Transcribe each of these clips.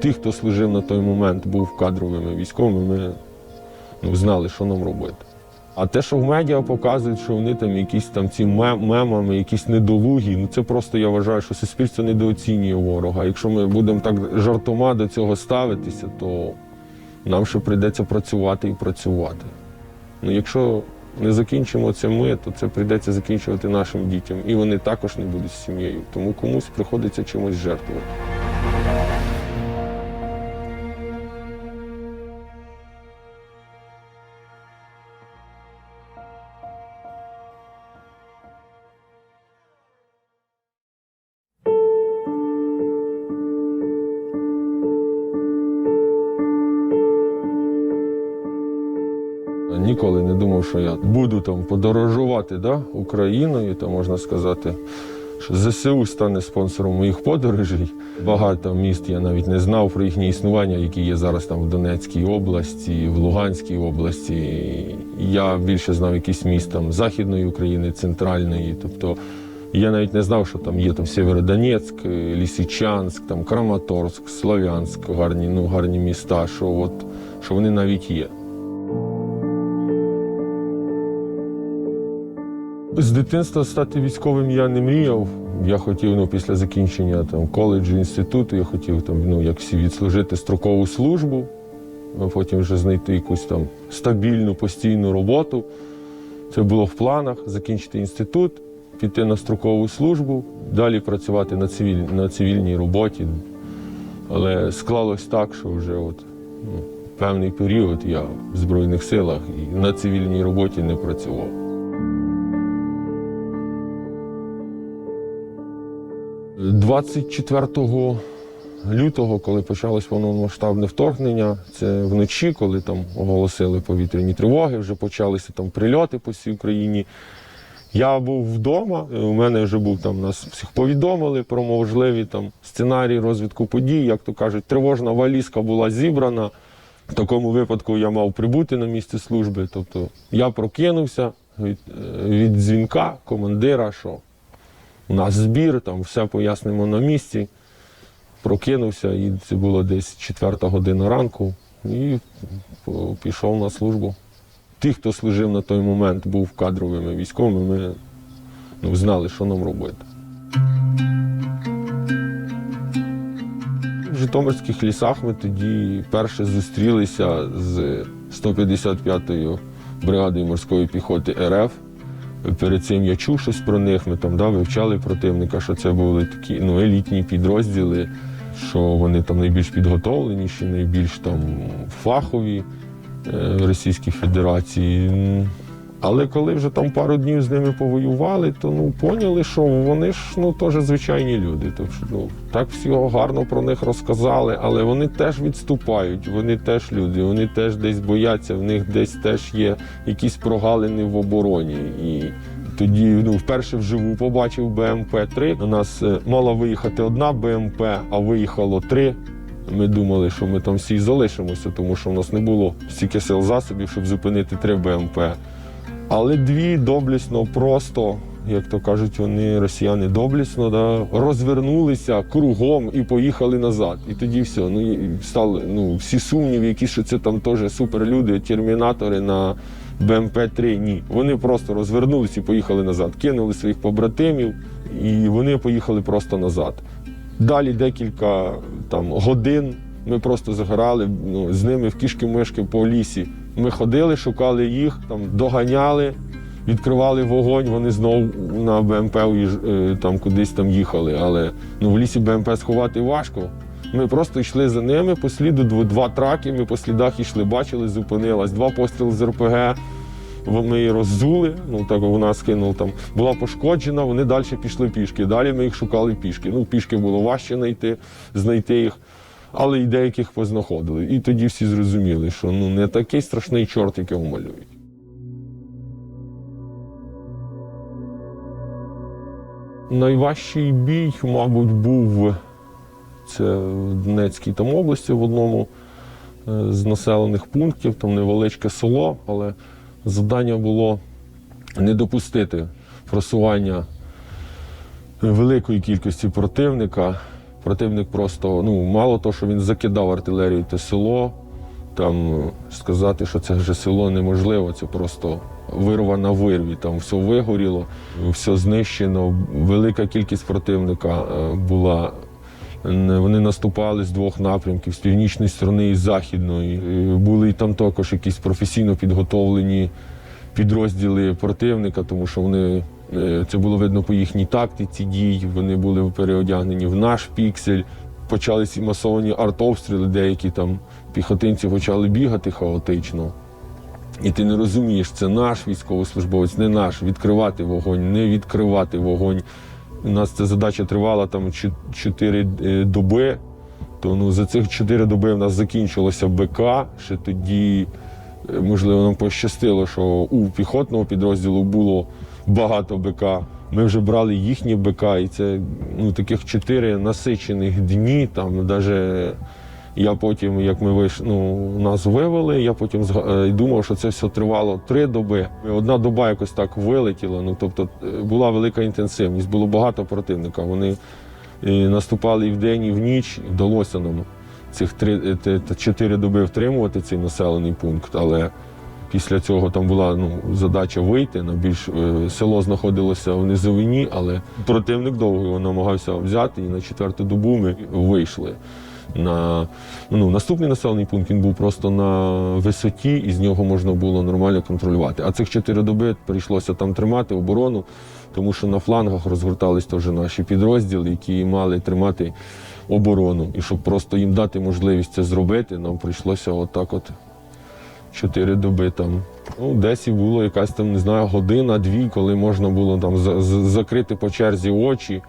Ті, хто служив на той момент, був кадровими військовими, ми ну, знали, що нам робити. А те, що в медіа показують, що вони там якісь там ці мемами, якісь недолугі, ну це просто я вважаю, що суспільство недооцінює ворога. Якщо ми будемо так жартома до цього ставитися, то нам ще прийдеться працювати і працювати. Ну, якщо не закінчимо це ми, то це прийдеться закінчувати нашим дітям. І вони також не будуть з сім'єю. Тому комусь приходиться чимось жертвувати. Ніколи не думав, що я буду там подорожувати да, Україною, то можна сказати, що ЗСУ стане спонсором моїх подорожей. Багато міст я навіть не знав про їхнє існування, які є зараз там в Донецькій області, в Луганській області. Я більше знав якісь міст там Західної України, центральної. Тобто я навіть не знав, що там є там Сєвєродонецьк, Лісичанськ, там Краматорськ, Слов'янськ, гарні, ну, гарні міста, що, от, що вони навіть є. З дитинства стати військовим я не мріяв. Я хотів ну, після закінчення там, коледжу, інституту, я хотів там, ну, як всі відслужити строкову службу, а потім вже знайти якусь там стабільну, постійну роботу. Це було в планах закінчити інститут, піти на строкову службу, далі працювати на, цивіль, на цивільній роботі. Але склалось так, що вже от, ну, певний період я в Збройних силах і на цивільній роботі не працював. 24 лютого, коли почалось повномасштабне вторгнення, це вночі, коли там оголосили повітряні тривоги, вже почалися там прильоти по всій Україні. Я був вдома, у мене вже був там нас всіх повідомили про можливі там сценарії розвитку подій. Як то кажуть, тривожна валізка була зібрана. В такому випадку я мав прибути на місце служби. Тобто я прокинувся від, е, від дзвінка командира, що у нас збір, там все пояснимо на місці. Прокинувся, і це було десь четверта година ранку, і пішов на службу. Ті, хто служив на той момент, був кадровими військовими, ми ну, знали, що нам робити. В Житомирських лісах ми тоді перше зустрілися з 155-ю бригадою морської піхоти РФ. Перед цим я чув щось про них. Ми там да, вивчали противника, що це були такі ну, елітні підрозділи, що вони там найбільш підготовленіші, найбільш там фахові е, Російській Федерації. Але коли вже там пару днів з ними повоювали, то ну поняли, що вони ж ну теж звичайні люди. Тобто, ну так всього гарно про них розказали, але вони теж відступають, вони теж люди, вони теж десь бояться, в них десь теж є якісь прогалини в обороні. І тоді ну, вперше вживу побачив БМП-3. На нас е, мала виїхати одна БМП, а виїхало три. Ми думали, що ми там всі залишимося, тому що в нас не було стільки сил засобів, щоб зупинити три БМП. Але дві доблісно просто, як то кажуть, вони росіяни доблісно да, розвернулися кругом і поїхали назад. І тоді все. Ну стали ну, всі сумніви, які що це там теж суперлюди, термінатори на БМП-3. Ні. Вони просто розвернулися і поїхали назад. Кинули своїх побратимів, і вони поїхали просто назад. Далі декілька там годин ми просто загорали ну, з ними в кішки-мишки по лісі. Ми ходили, шукали їх, там доганяли, відкривали вогонь. Вони знову на БМП е, там кудись там їхали. Але ну, в лісі БМП сховати важко. Ми просто йшли за ними по сліду два траки. Ми по слідах йшли, бачили, зупинилась. Два постріли з РПГ. Ми її роззули, ну так вона скинула там, була пошкоджена, вони далі пішли пішки. Далі ми їх шукали пішки. Ну, пішки було важче знайти, знайти їх, але й деяких познаходили. І тоді всі зрозуміли, що ну не такий страшний чорт, якого малюють. Найважчий бій, мабуть, був це в Донецькій там області в одному е, з населених пунктів, там невеличке село, але завдання було не допустити просування великої кількості противника Противник просто, ну, мало того, що він закидав артилерію те село, там е, сказати, що це вже село неможливо, це просто вирва на вирві. Там все вигоріло, все знищено. Велика кількість противника е, була. Вони наступали з двох напрямків з північної сторони і з західної. Е, Були і там також якісь професійно підготовлені підрозділи противника, тому що вони е, це було видно по їхній тактиці дій. Вони були переодягнені в наш піксель. Почалися масовані артобстріли, деякі там піхотинці почали бігати хаотично. І ти не розумієш, це наш військовослужбовець, не наш. Відкривати вогонь, не відкривати вогонь. У нас ця задача тривала там 4 доби. То ну, за цих 4 доби в нас закінчилося БК. Ще тоді, е, можливо, нам пощастило, що у піхотного підрозділу було багато БК. Ми вже брали їхні БК, і це ну, таких 4 насичених дні. Там навіть я потім, як ми вийшли, ну, нас вивели, я потім е, думав, що це все тривало три доби. Одна доба якось так вилетіла. Ну, тобто е, була велика інтенсивність, було багато противника. Вони е, наступали і вдень, і в ніч. І Вдалося нам цих три, е, чотири доби втримувати цей населений пункт. Але після цього там була ну, задача вийти на більш е, село знаходилося в низовині, але противник довго його намагався взяти, і на четверту добу ми вийшли. На ну, наступний населений пункт він був просто на висоті, і з нього можна було нормально контролювати. А цих чотири доби прийшлося там тримати оборону, тому що на флангах розгортались теж наші підрозділи, які мали тримати оборону. І щоб просто їм дати можливість це зробити, нам прийшлося отак от чотири доби там. Ну, десь і було якась там, не знаю, година-дві, коли можна було там за- за- закрити по черзі очі,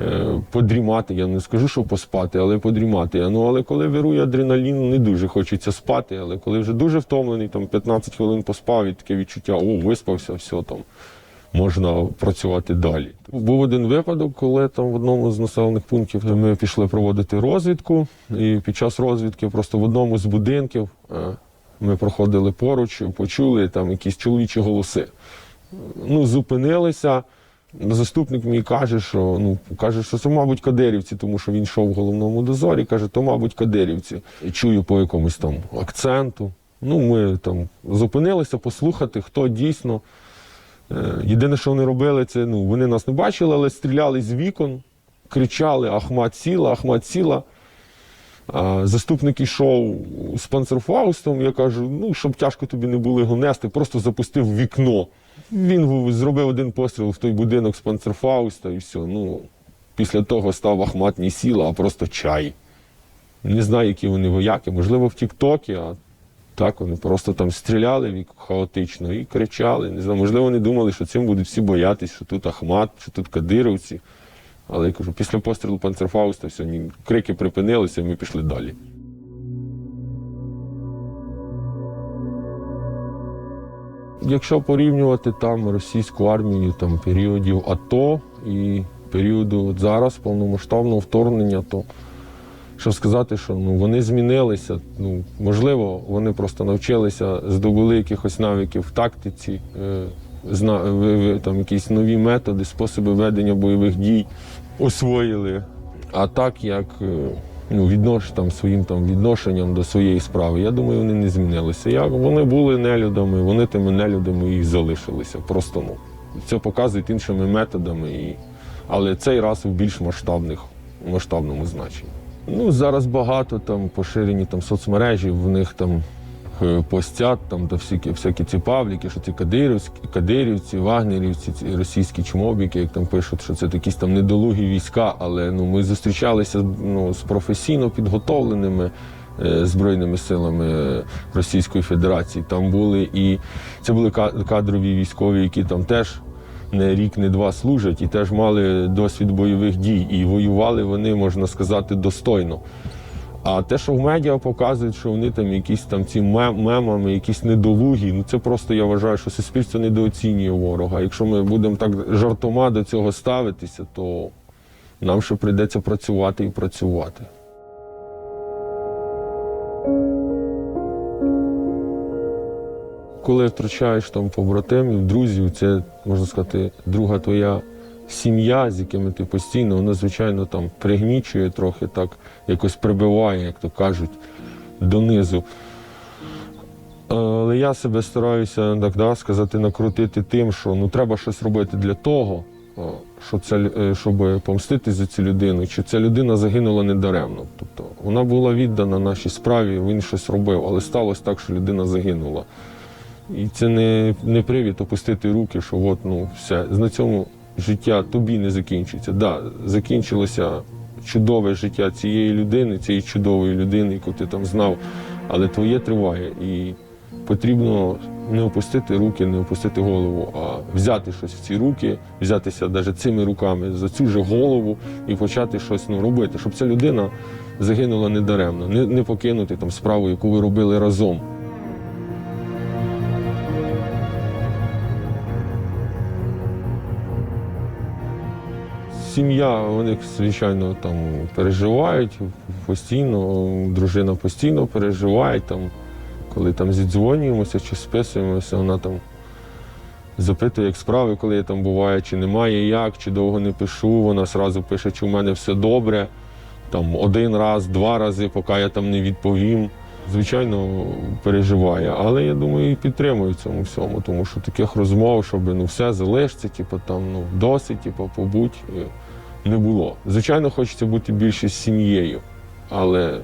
е, подрімати. Я не скажу, що поспати, але подрімати. Ну, але коли вирує адреналін, не дуже хочеться спати. Але коли вже дуже втомлений, там 15 хвилин поспав, і таке відчуття, о, виспався, все там. Можна працювати далі. Був один випадок, коли там в одному з населених пунктів ми пішли проводити розвідку, і під час розвідки просто в одному з будинків е, ми проходили поруч, почули там якісь чоловічі голоси. Ну, зупинилися. Заступник мій каже, що ну каже, що це, мабуть, кадирівці, тому що він йшов в головному дозорі. каже, то, мабуть, кадирівці. Чую по якомусь там акценту. Ну, ми там зупинилися послухати, хто дійсно. Е, Єдине, що вони робили, це ну, вони нас не бачили, але стріляли з вікон, кричали Ахмат сіла, Ахмат сіла. Заступник йшов з панцерфаустом, я кажу, ну, щоб тяжко тобі не було його нести, просто запустив вікно. Він зробив один постріл в той будинок з панцерфауста і все. Ну, після того став Ахмат не сіла, а просто чай. Не знаю, які вони вояки, можливо, в Тіктокі, а так вони просто там стріляли хаотично і кричали. Не знаю, можливо, вони думали, що цим будуть всі боятись, що тут Ахмат, що тут кадировці. Але я кажу, після пострілу панцерфауста все, крики припинилися, і ми пішли далі. Якщо порівнювати там російську армію там, періодів АТО і періоду от зараз повномасштабного вторгнення, то що сказати, що ну, вони змінилися. Ну, можливо, вони просто навчилися, здобули якихось навиків в тактиці, е, там, якісь нові методи, способи ведення бойових дій освоїли. А так як е, ну, віднош, там, своїм там, відношенням до своєї справи, я думаю, вони не змінилися. Як вони були нелюдами, вони тими нелюдами і залишилися. Просто ну, це показують іншими методами, і... але цей раз в більш масштабних, масштабному значенні. Ну, зараз багато там поширені там соцмережі, в них там е, постять там та всякі, всякі ці павліки, що ці кадирівські, кадирівці, вагнерівці, ці російські чмобіки, як там пишуть, що це якісь там недолугі війська. Але ну ми зустрічалися ну, з професійно підготовленими. е, Збройними силами Російської Федерації там були і це були ка- кадрові військові, які там теж не рік, не два служать і теж мали досвід бойових дій. І воювали вони, можна сказати, достойно. А те, що в медіа показують, що вони там якісь там ці мемами, якісь недолугі, ну це просто я вважаю, що суспільство недооцінює ворога. Якщо ми будемо так жартома до цього ставитися, то нам ще прийдеться працювати і працювати. Коли втрачаєш там побратимів, друзів, це можна сказати, друга твоя сім'я, з якими ти постійно, вона, звичайно, там пригнічує трохи так, якось прибиває, як то кажуть, донизу. Але я себе стараюся так да, сказати, накрутити тим, що ну треба щось робити для того, що це, щоб помстити за цю людину, чи ця людина загинула недаремно. Тобто вона була віддана нашій справі, він щось робив, але сталося так, що людина загинула. І це не, не привід опустити руки, що от, ну, все, на цьому життя тобі не закінчиться. Да, закінчилося чудове життя цієї людини, цієї чудової людини, яку ти там знав, але твоє триває. І потрібно не опустити руки, не опустити голову, а взяти щось в ці руки, взятися навіть цими руками за цю же голову і почати щось ну, робити, щоб ця людина загинула недаремно, не, не покинути там справу, яку ви робили разом. Сім'я, вони, звичайно, там переживають постійно, дружина постійно переживає, там, коли там зідзвонюємося чи списуємося, вона там запитує, як справи, коли я там буваю, чи немає як, чи довго не пишу. Вона одразу пише, чи в мене все добре. Там один раз, два рази, поки я там не відповім. Звичайно, переживає, але я думаю, і підтримує в цьому всьому, тому що таких розмов, щоб ну все залишиться, типу там ну досить, типу, побудь, е, не було. Звичайно, хочеться бути більше з сім'єю, але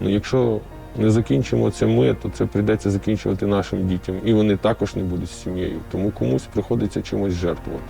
ну, якщо не закінчимо це ми, то це прийдеться закінчувати нашим дітям, і вони також не будуть з сім'єю. Тому комусь приходиться чимось жертвувати.